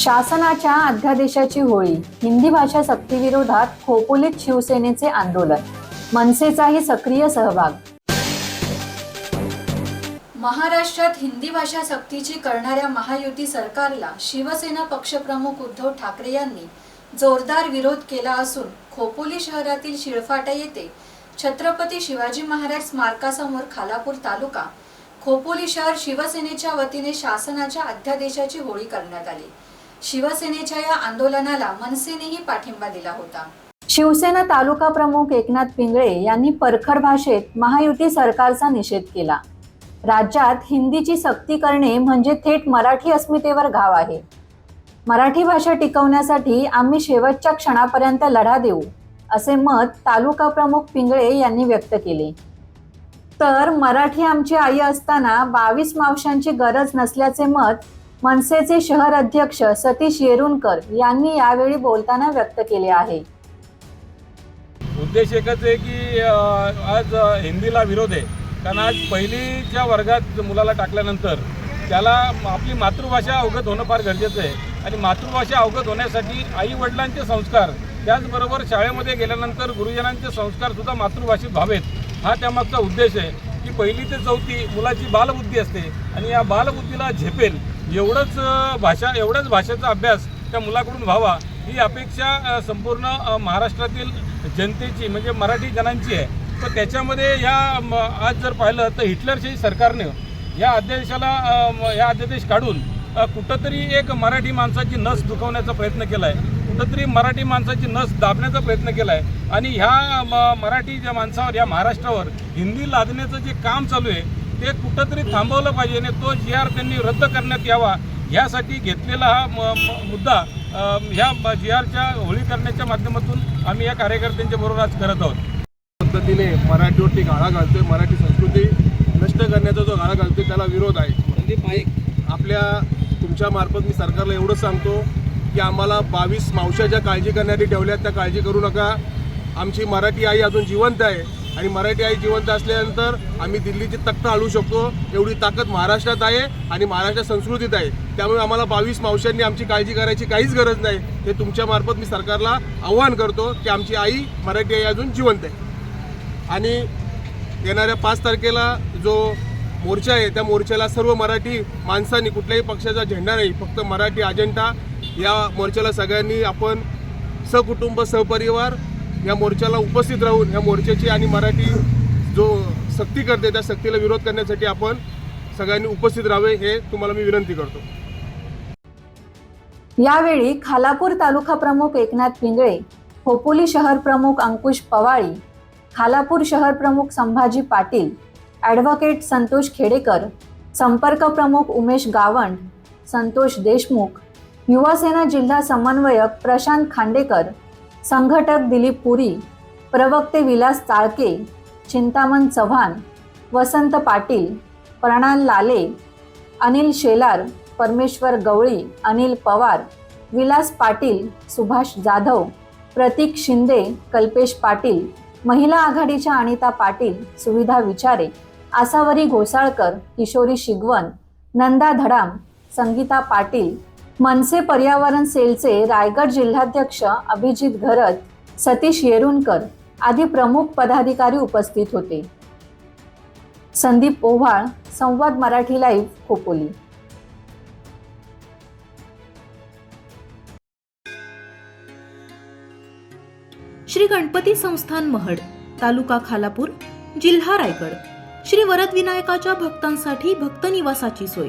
शासनाच्या अध्यादेशाची होळी हिंदी भाषा सक्तीविरोधात खोपोलीत शिवसेनेचे आंदोलन मनसेचाही सक्रिय सहभाग. महाराष्ट्रात हिंदी भाषा सक्तीची करणाऱ्या महायुती सरकारला शिवसेना पक्षप्रमुख उद्धव ठाकरे यांनी जोरदार विरोध केला असून खोपोली शहरातील शिळफाटा येथे छत्रपती शिवाजी महाराज स्मारकासमोर खालापूर तालुका खोपोली शहर शिवसेनेच्या वतीने शासनाच्या अध्यादेशाची होळी करण्यात आली. शिवसेनेच्या या आंदोलनाला मनसेनेही पाठिंबा दिला होता. शिवसेना तालुका प्रमुख एकनाथ पिंगळे यांनी परखड भाषेत महायुती सरकारचा निषेध केला. राज्यात हिंदीची सक्ती करणे म्हणजे थेट मराठी अस्मितेवर घाव आहे. मराठी भाषा टिकवण्यासाठी आम्ही शेवटच्या क्षणापर्यंत लढा देऊ असे मत तालुका प्रमुख पिंगळे यांनी व्यक्त केले. तर मराठी आमची आई असताना बावीस मावशांची गरज नसल्याचे मत मनसेचे शहर अध्यक्ष सतीश येरुणकर यांनी यावेळी बोलताना व्यक्त केले आहे. उद्देश एकच आहे की आज हिंदीला विरोध आहे. कारण आज पहिलीच्या वर्गात मुलाला टाकल्यानंतर त्याला आपली मातृभाषा अवगत होणं फार गरजेचं आहे. आणि मातृभाषा अवगत होण्यासाठी आई वडिलांचे संस्कार त्याचबरोबर शाळेमध्ये गेल्यानंतर गुरुजनांचे संस्कारसुद्धा मातृभाषेत व्हावेत हा त्यामागचा उद्देश आहे की पहिली ते चौथी मुलाची बालबुद्धी असते. आणि या बालबुद्धीला झेपेल एवढंच भाषा एवढ्याच भाषेचा अभ्यास त्या मुलाकडून व्हावा ही अपेक्षा संपूर्ण महाराष्ट्रातील जनतेची म्हणजे मराठी जनांची आहे. तर त्याच्यामध्ये या आज जर पाहिलं तर हिटलरशाही सरकारने या अध्यादेशाला या अध्यादेश काढून कुठंतरी एक मराठी माणसाची नस दुखवण्याचा प्रयत्न केला आहे कुठंतरी मराठी माणसाची नस दाबण्याचा प्रयत्न केला आहे आणि ह्या म, मराठी ज्या माणसावर या महाराष्ट्रावर हिंदी लादण्याचं जे काम चालू आहे ते कुठंतरी थांबवलं पाहिजे आणि तो जी आर त्यांनी रद्द करण्यात यावा यासाठी घेतलेला हा मुद्दा ह्या जी आरच्या होळी करण्याच्या माध्यमातून आम्ही या कार्यकर्त्यांच्या बरोबर आज करत आहोत. पद्धतीने मराठीवरती गाळा घालतोय मराठी संस्कृती नष्ट करण्याचा जो गाळा घालतोय त्याला विरोध आहे. आपल्या तुमच्या मार्फत मी सरकारला एवढंच सांगतो की आम्हाला बावीस मावश्या ज्या काळजी करणारी ठेवल्यात त्या काळजी करू नका. आमची मराठी आई अजून जिवंत आहे. आणि मराठी आई जिवंत असल्यानंतर आम्ही दिल्लीची तख्त हलवू शकतो. एवढी ताकद महाराष्ट्रात आहे आणि महाराष्ट्र संस्कृतीत आहे. त्यामुळे आम्हाला बावीस मावशांनी आमची काळजी करायची काहीच गरज नाही. हे तुमच्यामार्फत मी सरकारला आव्हान करतो की आमची आई मराठी आई अजून जिवंत आहे. आणि येणाऱ्या पाच तारखेला जो मोर्चा आहे त्या मोर्चाला सर्व मराठी माणसांनी कुठल्याही पक्षाचा झेंडा नाही फक्त मराठी अजेंडा या मोर्चाला सगळ्यांनी आपण सकुटुंब सहपरिवार या मोर्चाला उपस्थित राहून या मोर्चाची आणि मराठी जो सक्ती करते त्या सक्तीला विरोध करण्यासाठी आपण सगळ्यांनी उपस्थित राहावे हे तुम्हाला मी विनंती करतो. यावेळी खालापूर तालुका प्रमुख एकनाथ पिंगळे खोपोली शहर प्रमुख अंकुश पवाळी खालापूर शहर प्रमुख संभाजी पाटील ॲडव्होकेट संतोष खेडेकर संपर्क प्रमुख उमेश गावंड संतोष देशमुख युवासेना जिल्हा समन्वयक प्रशांत खांडेकर संघटक दिलीप पुरी प्रवक्ते विलास चाळके चिंतामण चव्हाण वसंत पाटील प्रणाल लाले अनिल शेलार परमेश्वर गवळी अनिल पवार विलास पाटील सुभाष जाधव प्रतीक शिंदे कल्पेश पाटील महिला आघाडीच्या अनिता पाटील सुविधा विचारे आसावरी घोसाळकर किशोरी शिगवन नंदा धडाम संगीता पाटील मनसे पर्यावरण सेलचे रायगड जिल्हाध्यक्ष अभिजित घरत सतीश येरुणकर आदी प्रमुख पदाधिकारी उपस्थित होते. संदीप ओव्हाळ संवाद मराठी लाईव्ह खोपोली. श्री गणपती संस्थान महड तालुका खालापूर जिल्हा रायगड. श्री वरद विनायकाच्या भक्तांसाठी भक्त निवासाची सोय.